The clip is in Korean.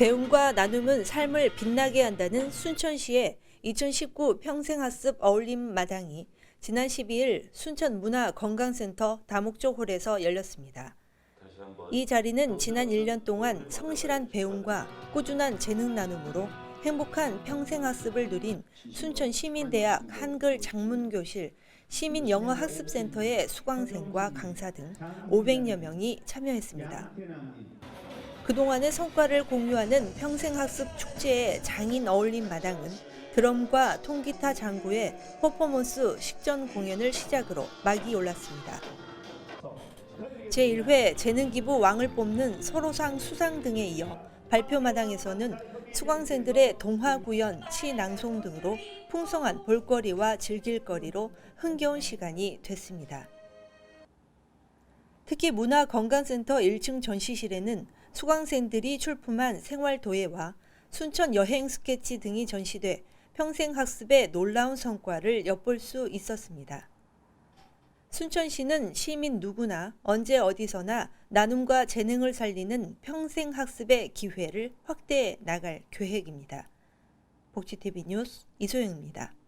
배움과 나눔은 삶을 빛나게 한다는 순천시의 2019 평생학습 어울림 마당이 지난 12일 순천 문화건강센터 다목적 홀에서 열렸습니다. 이 자리는 지난 1년 동안 성실한 배움과 꾸준한 재능 나눔으로 행복한 평생학습을 누린 순천 시민대학 한글 장문교실 시민 영어 학습센터의 수강생과 강사 등 500여 명이 참여했습니다. 그동안의 성과를 공유하는 평생학습 축제의 장인 어울림 마당은 드럼과 통기타 장구의 퍼포먼스 식전 공연을 시작으로 막이 올랐습니다. 제1회 재능기부 왕을 뽑는 서로상 수상 등에 이어 발표 마당에서는 수강생들의 동화 구연, 시 낭송 등으로 풍성한 볼거리와 즐길거리로 흥겨운 시간이 됐습니다. 특히 문화건강센터 1층 전시실에는 수강생들이 출품한 생활 도예와 순천 여행 스케치 등이 전시돼 평생 학습의 놀라운 성과를 엿볼 수 있었습니다. 순천시는 시민 누구나 언제 어디서나 나눔과 재능을 살리는 평생 학습의 기회를 확대해 나갈 계획입니다. 복지TV 뉴스 이소영입니다.